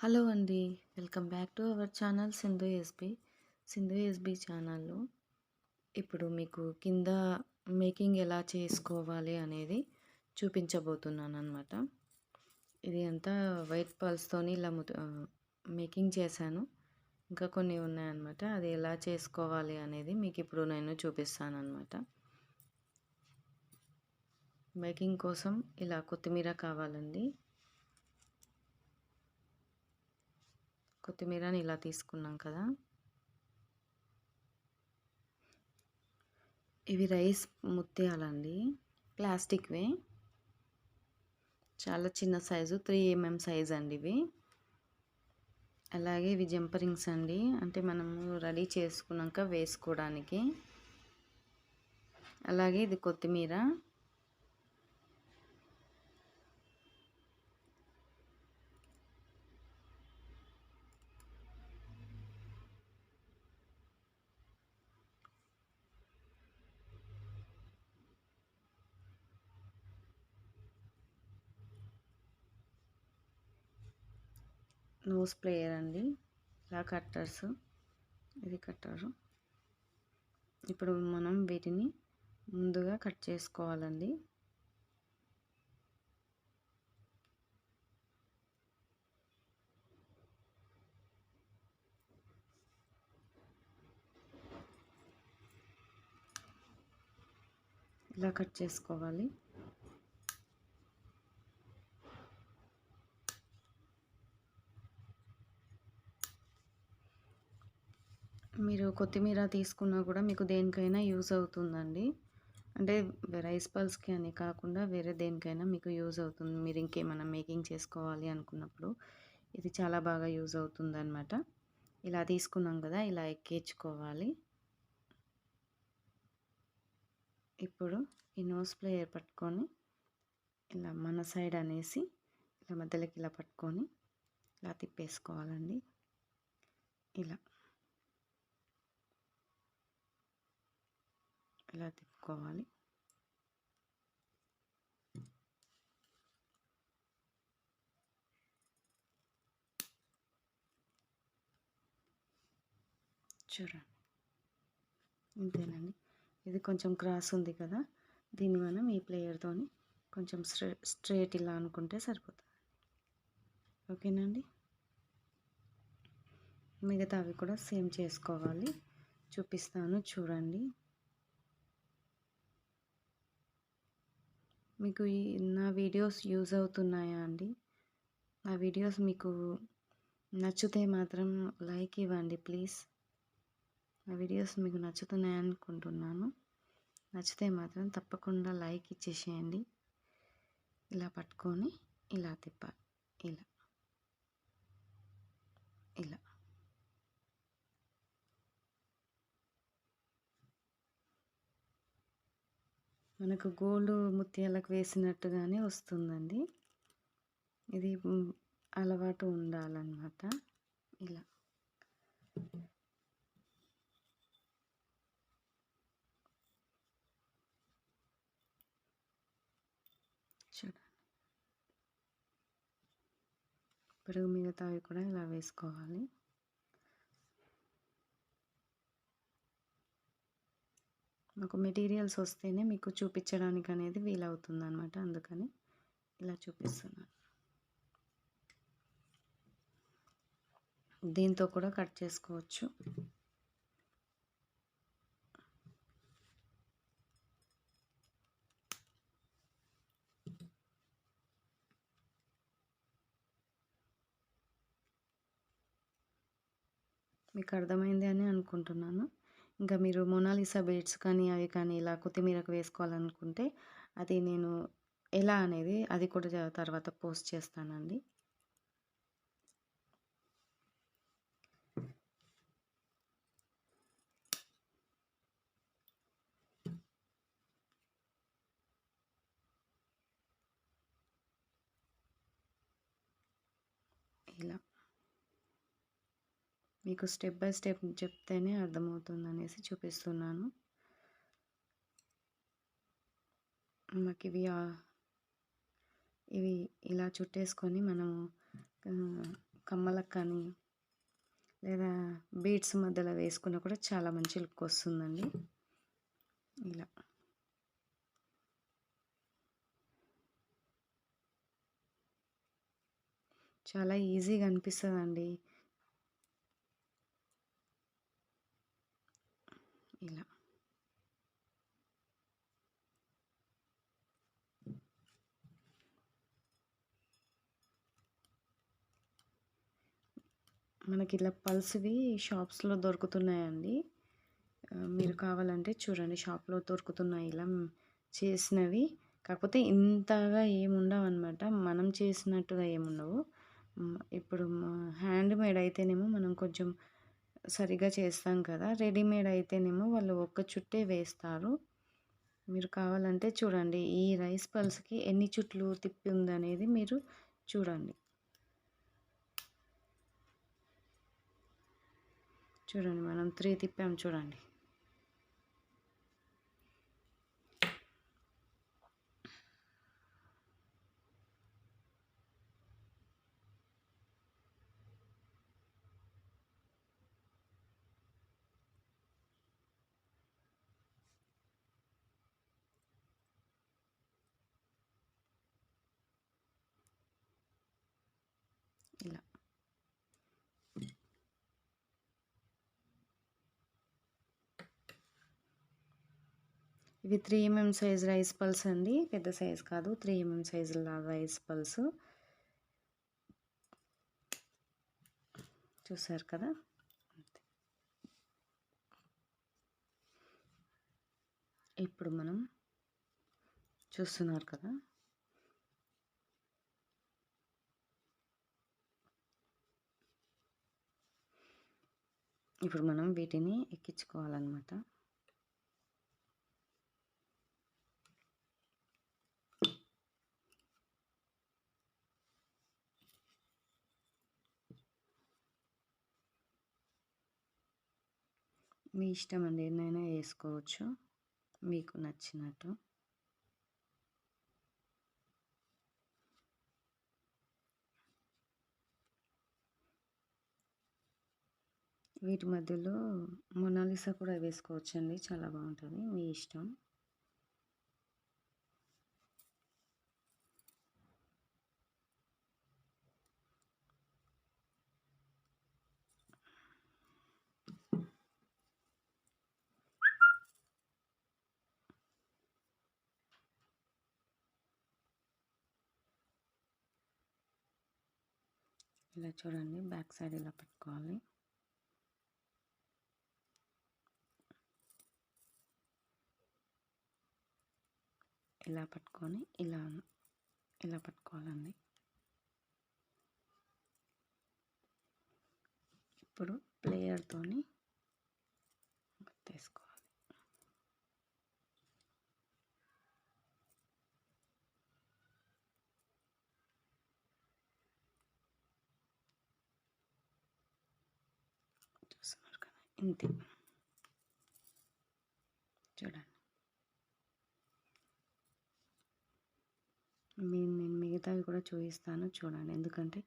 Hello అండి welcome back to our channel Sindhu SB. Sindhu SB ఛానల్లో ఇప్పుడు మీకు కింద మేకింగ్ ఎలా చేసుకోవాలి అనేది చూపించబోతున్నాను అనమాట ఇది అంతా వైట్ పల్స్తోని ఇలా మేకింగ్ చేశాను. ఇంకా కొన్ని ఉన్నాయన్నమాట. అది ఎలా చేసుకోవాలి అనేది మీకు ఇప్పుడు నేను చూపిస్తాను అనమాట మేకింగ్ కోసం ఇలా కొత్తిమీర కావాలండి. కొత్తిమీరని ఇలా తీసుకున్నాం కదా. ఇవి రైస్ ముత్యాలండి. ప్లాస్టిక్వి చాలా చిన్న సైజు త్రీ ఎంఎం సైజ్ అండి ఇవి. అలాగే ఇవి జంపరింగ్స్ అండి. అంటే మనము రెడీ చేసుకున్నాక వేసుకోవడానికి. అలాగే ఇది కొత్తిమీర. నోస్ ప్లేయర్ అండి. ఇలా కట్టర్స్. ఇది కట్టరు. ఇప్పుడు మనం వీటిని ముందుగా కట్ చేసుకోవాలండి. ఇలా కట్ చేసుకోవాలి మీరు కొత్తిమీర తీసుకున్నా కూడా మీకు దేనికైనా యూజ్ అవుతుందండి. అంటే రైస్ పల్స్కి అని కాకుండా వేరే దేనికైనా మీకు యూజ్ అవుతుంది. మీరు ఇంకేమైనా మేకింగ్ చేసుకోవాలి అనుకున్నప్పుడు ఇది చాలా బాగా యూజ్ అవుతుంది అనమాట ఇలా తీసుకున్నాం కదా ఇలా ఎక్కించుకోవాలి. ఇప్పుడు ఈ నోస్ ప్లేయర్ పట్టుకొని ఇలా మన సైడ్ అనేసి ఇలా మధ్యలోకి ఇలా పట్టుకొని ఇలా తిప్పేసుకోవాలండి. ఇలా. ఇలా తిప్పుకోవాలి? చూడండి. ఇంతేనండి. ఇది కొంచెం క్రాస్ ఉంది కదా దీన్ని మనం ఈ ప్లేయర్తో కొంచెం స్ట్రే స్ట్రేట్ ఇలా అనుకుంటే సరిపోతుంది ఓకేనండి మిగతా అవి కూడా సేమ్ చేసుకోవాలి. చూపిస్తాను చూడండి. మీకు ఈ నా వీడియోస్ యూజ్ అవుతున్నాయా అండి? నా వీడియోస్ మీకు నచ్చితే మాత్రం లైక్ ఇవ్వండి ప్లీజ్. నా వీడియోస్ మీకు నచ్చుతున్నాయి అనుకుంటున్నాను. నచ్చితే మాత్రం తప్పకుండా లైక్ ఇచ్చేసేయండి. ఇలా పట్టుకొని ఇలా తిప్పాలి ఇలా ఇలా. మనకు గోల్డ్ ముత్యాలకు వేసినట్టుగానే వస్తుందండి. ఇది అలవాటు ఉండాలన్నమాట. ఇలా. చూడండి. పెరుగు మిగతావి కూడా ఇలా వేసుకోవాలి. మాకు మెటీరియల్స్ వస్తేనే మీకు చూపించడానికి అనేది వీలవుతుంది అనమాట అందుకని ఇలా చూపిస్తున్నాను. దీంతో కూడా కట్ చేసుకోవచ్చు. మీకు అర్థమైంది అని అనుకుంటున్నాను. ఇంకా మీరు మొనాలిసా బీడ్స్ కానీ అవి కానీ ఇలా కొత్తిమీరకు వేసుకోవాలనుకుంటే అది నేను ఎలా అనేది అది కూడా తర్వాత పోస్ట్ చేస్తానండి. ఇలా. మీకు స్టెప్ బై స్టెప్ చెప్తేనే అర్థమవుతుంది అనేసి చూపిస్తున్నాను. మాకు ఇవి ఇవి ఇలా చుట్టేసుకొని మనము కమ్మలకు కానీ లేదా బీడ్స్ మధ్యలో వేసుకున్నా కూడా చాలా మంచి లుక్ వస్తుందండి. ఇలా. చాలా ఈజీగా అనిపిస్తుందండి ఇలా మనకి ఇలా పల్స్వి షాప్స్లో దొరుకుతున్నాయండి. మీరు కావాలంటే చూడండి షాప్లో దొరుకుతున్నాయి ఇలా చేసినవి. కాకపోతే ఇంతగా ఏముండవు అనమాట మనం చేసినట్టుగా ఏముండవు. ఇప్పుడు హ్యాండ్ మేడ్ అయితేనేమో మనం కొంచెం సరిగా చేస్తాం కదా. రెడీమేడ్ అయితేనేమో వాళ్ళు ఒక్క చుట్టే వేస్తారు. మీరు కావాలంటే చూడండి ఈ రైస్ పల్స్కి ఎన్ని చుట్లు తిప్పి ఉందనేది మీరు చూడండి. చూడండి మనం త్రీ తిప్పాము చూడండి. ఇలా. ఇవి three mm size rice pulse అండి. పెద్ద సైజ్ కాదు. Three mm size rice pulse చూసారు కదా? ఇప్పుడు మనం చూస్తున్నారు కదా? ఇప్పుడు మనం వీటిని ఎక్కించుకోవాలన్నమాట. మీ ఇష్టం అండి. ఎన్నైనా వేసుకోవచ్చు. మీకు నచ్చినట్టు. వీటి మధ్యలో మొనాలిసా కూడా వేసుకోవచ్చండి. చాలా బాగుంటుంది. మీ ఇష్టం. ఇలా చూడండి బ్యాక్ సైడ్ ఇలా పెట్టుకోవాలి. ఇలా పట్టుకొని ఇలా ఇలా పట్టుకోవాలండి. ఇప్పుడు ప్లేయర్తోని తీసుకోవాలి ఇంతే చూడండి. నేను నేను మిగతావి కూడా చూపిస్తాను చూడండి. ఎందుకంటే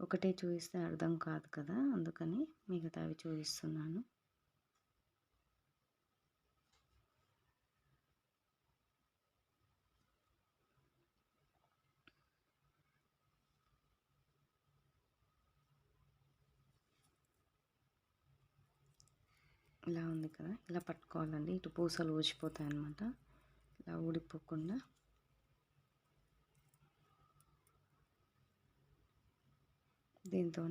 ఒకటే చూపిస్తే అర్థం కాదు కదా అందుకని మిగతావి చూపిస్తున్నాను. ఇలా ఉంది కదా ఇలా పట్టుకోవాలండి. ఇటు పూసలు ఊసిపోతాయి అన్నమాట ఇలా ఊడిపోకుండా. దీంతో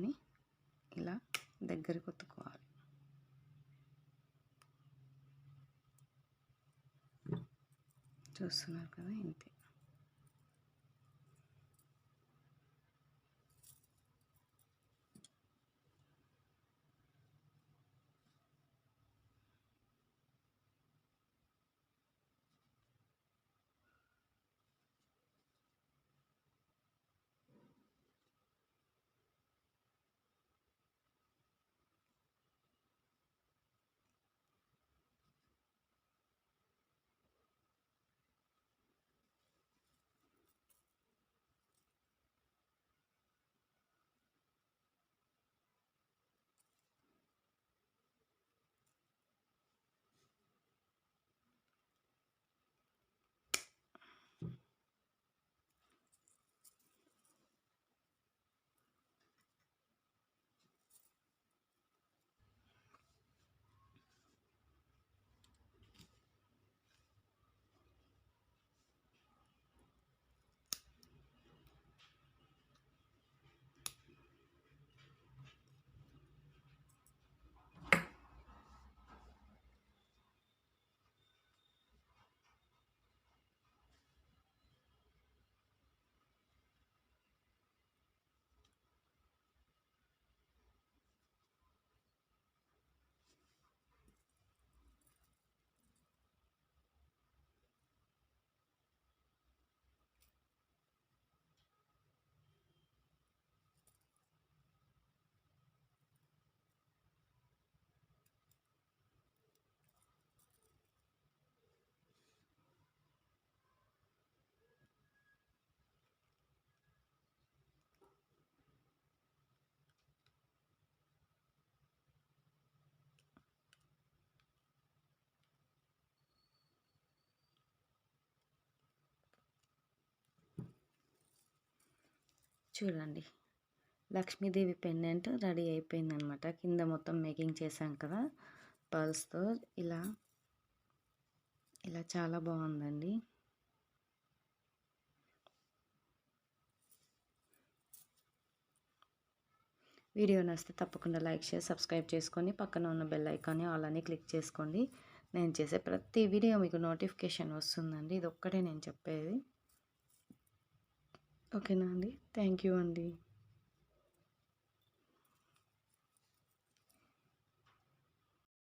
ఇలా దగ్గరికి ఒత్తుకోవాలి. చూస్తున్నారు కదా ఇంతే. చూడండి. లక్ష్మీదేవి పెండెంట్ రెడీ అయిపోయిందనమాట. కింద మొత్తం మేకింగ్ చేశాం కదా పర్ల్స్తో ఇలా ఇలా చాలా బాగుందండి. వీడియో నచ్చితే తప్పకుండా లైక్ చేసి సబ్స్క్రైబ్ చేసుకొని పక్కన ఉన్న బెల్ ఐకాన్ని అలానే క్లిక్ చేసుకోండి. నేను చేసే ప్రతి వీడియో మీకు నోటిఫికేషన్ వస్తుందండి. ఇది ఒక్కటే నేను చెప్పేది. ఓకేనా అండి? థ్యాంక్ యూ అండి.